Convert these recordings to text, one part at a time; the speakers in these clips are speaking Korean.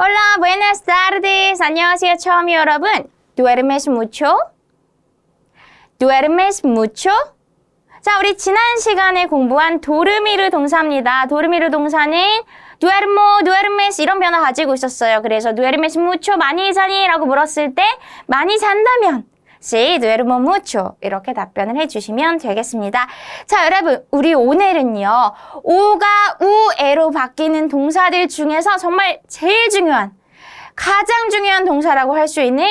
Hola, buenas tardes. 안녕하세요, 처음이 여러분. Duermes mucho? Duermes mucho? 자, 우리 지난 시간에 공부한 도르미르 동사입니다. 도르미르 동사는 duermo, duermes 이런 변화 가지고 있었어요. 그래서 duermes mucho 많이 자니? 라고 물었을 때 많이 잔다면 Sí, duermo mucho. 이렇게 답변을 해주시면 되겠습니다. 자, 여러분, 우리 오늘은요, 오가 우에로 바뀌는 동사들 중에서 정말 제일 중요한, 가장 중요한 동사라고 할 수 있는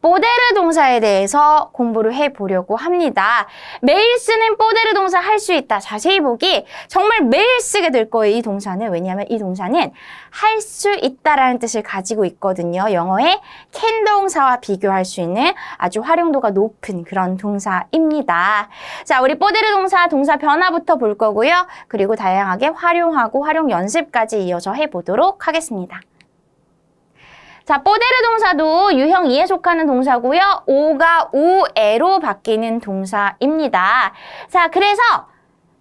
뽀데르 동사에 대해서 공부를 해보려고 합니다. 매일 쓰는 뽀데르 동사 할 수 있다. 자세히 보기 정말 매일 쓰게 될 거예요. 이 동사는. 왜냐하면 이 동사는 할 수 있다라는 뜻을 가지고 있거든요. 영어의 can 동사와 비교할 수 있는 아주 활용도가 높은 그런 동사입니다. 자, 우리 뽀데르 동사 동사 변화부터 볼 거고요. 그리고 다양하게 활용하고 활용 연습까지 이어서 해보도록 하겠습니다. 자, 뽀데르 동사도 유형 2에 속하는 동사고요. 오가 우에로 바뀌는 동사입니다. 자, 그래서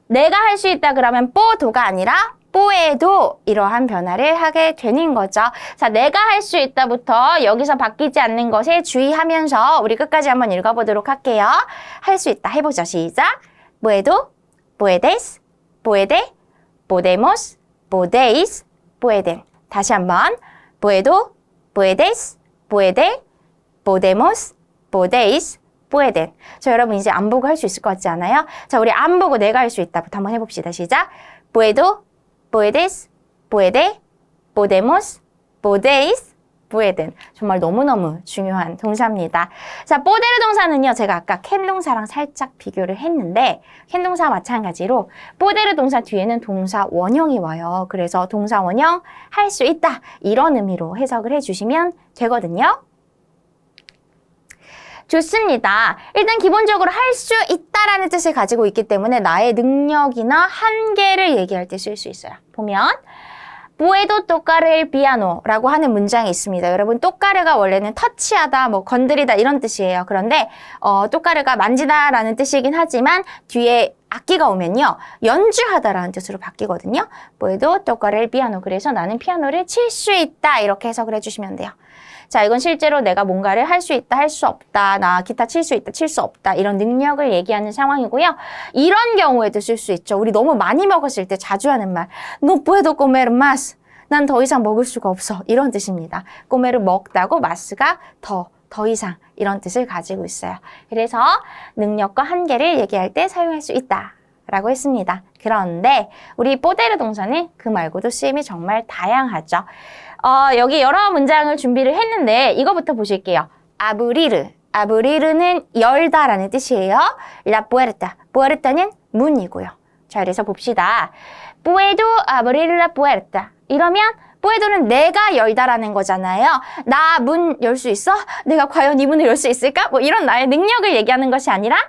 내가 할 수 있다 그러면 뽀도가 아니라 뽀에도 이러한 변화를 하게 되는 거죠. 자, 내가 할 수 있다부터 여기서 바뀌지 않는 것에 주의하면서 우리 끝까지 한번 읽어보도록 할게요. 할 수 있다 해보죠. 시작. puedo, puedes, puede, podemos, podéis, pueden. 다시 한번. puedo, puedes, puede, podemos, podéis, pueden. 자, 여러분 이제 안 보고 할 수 있을 것 같지 않아요? 자, 우리 안 보고 내가 할 수 있다부터 한번 해봅시다. 시작. puedo, puedes, puede, podemos, podéis, pueden. 정말 너무너무 중요한 동사입니다. 자, 뽀데르 동사는요, 제가 아까 캔 동사랑 살짝 비교를 했는데, 캔 동사와 마찬가지로 뽀데르 동사 뒤에는 동사 원형이 와요. 그래서 동사 원형 할 수 있다. 이런 의미로 해석을 해주시면 되거든요. 좋습니다. 일단 기본적으로 할 수 있다라는 뜻을 가지고 있기 때문에 나의 능력이나 한계를 얘기할 때 쓸 수 있어요. 보면 tocar el piano라고 하는 문장이 있습니다. 여러분 똑가르가 원래는 터치하다, 뭐 건드리다 이런 뜻이에요. 그런데 어, 똑가르가 만지다라는 뜻이긴 하지만 뒤에 악기가 오면요 연주하다라는 뜻으로 바뀌거든요. puedo tocar 그래서 나는 피아노를 칠 수 있다 이렇게 해석을 해주시면 돼요. 자, 이건 실제로 내가 뭔가를 할 수 있다, 할 수 없다, 나 기타 칠 수 있다, 칠 수 없다, 이런 능력을 얘기하는 상황이고요. 이런 경우에도 쓸 수 있죠. 우리 너무 많이 먹었을 때 자주 하는 말, no puedo comer más. 난 더 이상 먹을 수가 없어. 이런 뜻입니다. 꼬메를 먹다고 마스가 더, 더 이상 이런 뜻을 가지고 있어요. 그래서 능력과 한계를 얘기할 때 사용할 수 있다. 라고 했습니다. 그런데 우리 뽀데르 동사는 그 말고도 쓰임이 정말 다양하죠. 어, 여기 여러 문장을 준비를 했는데 이거부터 보실게요. 아브리르. 아브리르는 열다라는 뜻이에요. 라 puerta. puerta는 문이고요. 자, 그래서 봅시다. puedo abrir la puerta. 이러면 puedo는 내가 열다라는 거잖아요. 나 문 열 수 있어? 내가 과연 이 문을 열 수 있을까? 뭐 이런 나의 능력을 얘기하는 것이 아니라 어,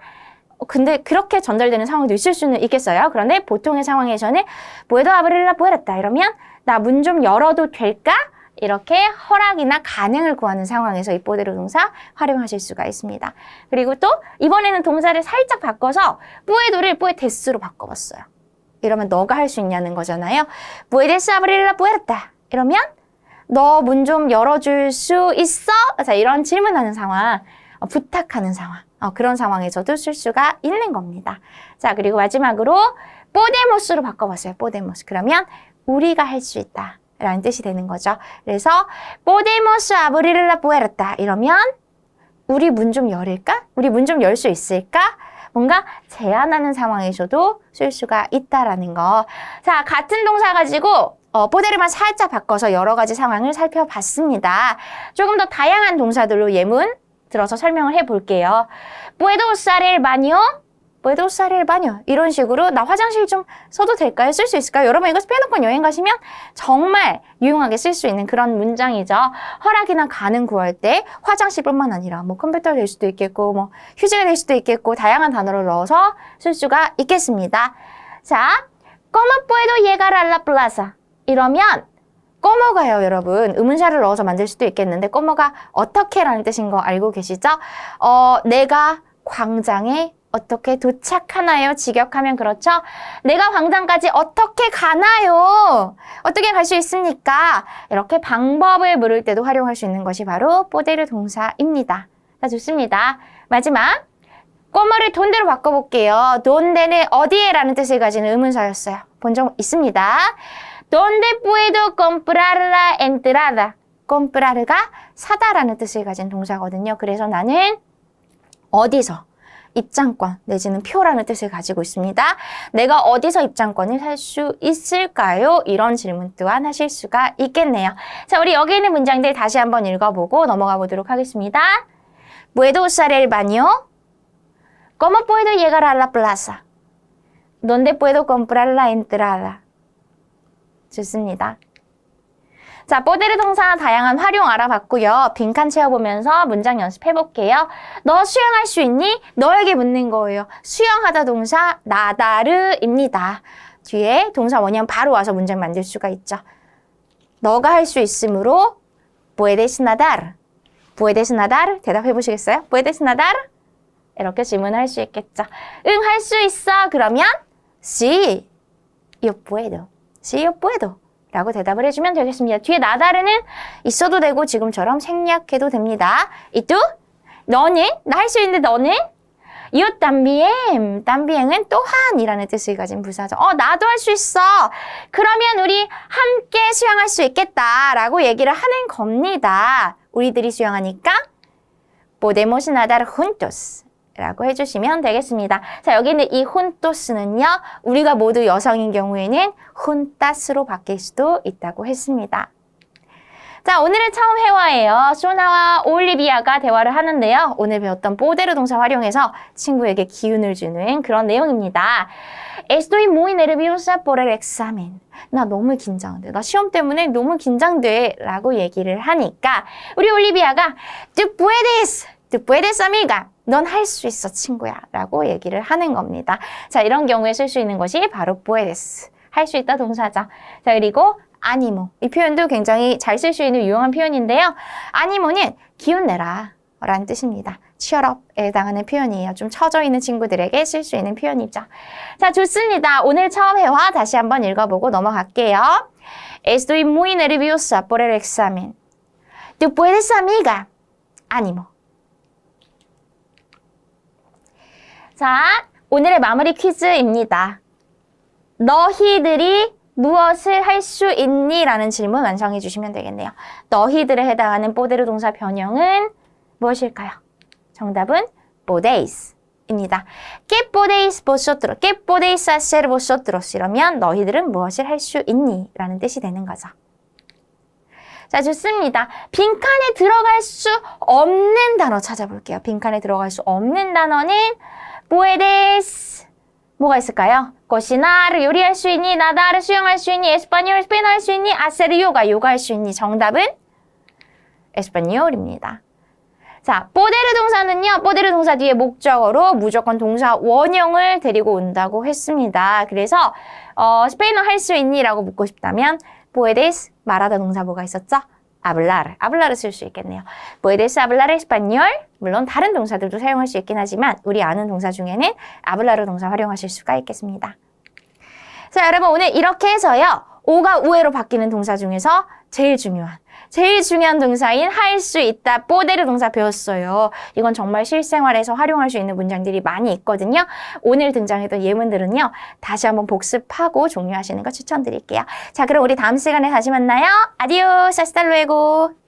근데 그렇게 전달되는 상황도 있을 수는 있겠어요. 그런데 보통의 상황에서는 puedo abrir la puerta 이러면 나 문 좀 열어도 될까? 이렇게 허락이나 가능을 구하는 상황에서 이 뽀데르 동사 활용하실 수가 있습니다. 그리고 또 이번에는 동사를 살짝 바꿔서 puedo를 puedes로 바꿔봤어요. 이러면 너가 할 수 있냐는 거잖아요. puedes abrir la puerta 이러면 너 문 좀 열어줄 수 있어? 자 이런 질문하는 상황, 어, 부탁하는 상황 어, 그런 상황에서도 쓸 수가 있는 겁니다. 자 그리고 마지막으로 뽀데모스로 바꿔봤어요. 뽀데모스 그러면 우리가 할 수 있다. 라는 뜻이 되는 거죠. 그래서 abrir la puerta 이러면 우리 문 좀 열을까? 우리 문 좀 열 수 있을까? 뭔가 제안하는 상황에서도 쓸 수가 있다라는 거. 자, 같은 동사 가지고 어, 뽀데르만 살짝 바꿔서 여러 가지 상황을 살펴봤습니다. 조금 더 다양한 동사들로 예문 들어서 설명을 해볼게요. puedo usar el baño? puedo usar el baño? 이런 식으로 나 화장실 좀 써도 될까요? 쓸 수 있을까요? 여러분 이거 스페인어권 여행 가시면 정말 유용하게 쓸 수 있는 그런 문장이죠. 허락이나 가능 구할 때 화장실뿐만 아니라 뭐 컴퓨터 될 수도 있겠고 뭐 휴지가 될 수도 있겠고 다양한 단어를 넣어서 쓸 수가 있겠습니다. 자, ¿cómo puedo llegar a la plaza? 이러면 꼬모가요, 여러분. 의문사를 넣어서 만들 수도 있겠는데 꼬모가 어떻게라는 뜻인 거 알고 계시죠? 어, 내가 광장에 어떻게 도착하나요? 직역하면 그렇죠. 내가 광장까지 어떻게 가나요? 어떻게 갈 수 있습니까? 이렇게 방법을 물을 때도 활용할 수 있는 것이 바로 뽀데르 동사입니다. 자, 좋습니다. 마지막. 꼬마를 돈대로 바꿔볼게요. 돈데는 어디에 라는 뜻을 가지는 의문사였어요. 본 적 있습니다. Donde puedo comprar la entrada? comprar가 사다라는 뜻을 가진 동사거든요. 그래서 나는 어디서 입장권 내지는 표라는 뜻을 가지고 있습니다. 내가 어디서 입장권을 살 수 있을까요? 이런 질문 또한 하실 수가 있겠네요. 자, 우리 여기 있는 문장들 다시 한번 읽어보고 넘어가 보도록 하겠습니다. ¿Puedo usar el baño? ¿Cómo puedo llegar a la plaza? ¿Dónde puedo comprar la entrada? 좋습니다. 자, 뽀데르 동사 다양한 활용 알아봤고요. 빈칸 채워보면서 문장 연습해볼게요. 너 수영할 수 있니? 너에게 묻는 거예요. 수영하다 동사 나다르입니다. 뒤에 동사 원형 바로 와서 문장 만들 수가 있죠. 너가 할 수 있으므로 puedes nadar. puedes nadar? 대답해 보시겠어요? puedes nadar? 이렇게 질문할 수 있겠죠. 응, 할 수 있어. 그러면 sí, yo puedo. Sí, yo puedo. 라고 대답을 해주면 되겠습니다. 뒤에 나다르는 있어도 되고 지금처럼 생략해도 됩니다. 이 뚜, 너는 나 할 수 있는데 너는 yo también, tambien은 또한이라는 뜻을 가진 부사죠. 어, 나도 할 수 있어. 그러면 우리 함께 수영할 수 있겠다라고 얘기를 하는 겁니다. 우리들이 수영하니까 podemos nadar juntos. 라고 해주시면 되겠습니다. 자, 여기 있는 이 훈토스는요, 우리가 모두 여성인 경우에는 훈따스로 바뀔 수도 있다고 했습니다. 자, 오늘의 처음 회화예요. 소나와 올리비아가 대화를 하는데요. 오늘 배웠던 뽀데르 동사 활용해서 친구에게 기운을 주는 그런 내용입니다. Estoy muy nerviosa por el examen. 나 너무 긴장돼. 나 시험 때문에 너무 긴장돼. 라고 얘기를 하니까 우리 올리비아가 Tú puedes, tú puedes, amiga. 넌 할 수 있어, 친구야. 라고 얘기를 하는 겁니다. 자, 이런 경우에 쓸 수 있는 것이 바로 puedes. 할 수 있다 동사죠. 자, 그리고 아니모. 이 표현도 굉장히 잘 쓸 수 있는 유용한 표현인데요. 아니모는 기운 내라. 라는 뜻입니다. 취업에 해당하는 표현이에요. 좀 처져 있는 친구들에게 쓸 수 있는 표현이죠. 자, 좋습니다. 오늘 처음 회화 다시 한번 읽어보고 넘어갈게요. Estoy muy nerviosa por el examen. Tú puedes, amiga. ánimo. 자, 오늘의 마무리 퀴즈입니다. 너희들이 무엇을 할 수 있니? 라는 질문 완성해 주시면 되겠네요. 너희들에 해당하는 뽀데르 동사 변형은 무엇일까요? 정답은 podéis 입니다. ¿Qué podéis vosotros? ¿Qué podéis hacer vosotros? 이러면 너희들은 무엇을 할 수 있니? 라는 뜻이 되는 거죠. 자, 좋습니다. 빈칸에 들어갈 수 없는 단어 찾아볼게요. 빈칸에 들어갈 수 없는 단어는 puedes 뭐가 있을까요? 거시나를 요리할 수 있니? 나다를 수영할 수 있니? 에스파뇰 스페인어 할 수 있니? 아세르 요가 요가 할 수 있니? 정답은 에스파뇰입니다. 자, 뽀데르 동사는요. 뽀데르 동사 뒤에 목적어로 무조건 동사 원형을 데리고 온다고 했습니다. 그래서 어, 스페인어 할 수 있니? 라고 묻고 싶다면 puedes 말하다 동사 뭐가 있었죠? Hablar, hablar을 쓸 수 있겠네요. puedes hablar español? 물론 다른 동사들도 사용할 수 있긴 하지만 우리 아는 동사 중에는 hablar 동사 활용하실 수가 있겠습니다. 자, 여러분 오늘 이렇게 해서요. 오가 우회로 바뀌는 동사 중에서 제일 중요한 제일 중요한 동사인 할 수 있다 뽀데르 동사 배웠어요. 이건 정말 실생활에서 활용할 수 있는 문장들이 많이 있거든요. 오늘 등장했던 예문들은요. 다시 한번 복습하고 종료하시는 거 추천드릴게요. 자, 그럼 우리 다음 시간에 다시 만나요. 아디오스, 아스탈루에고.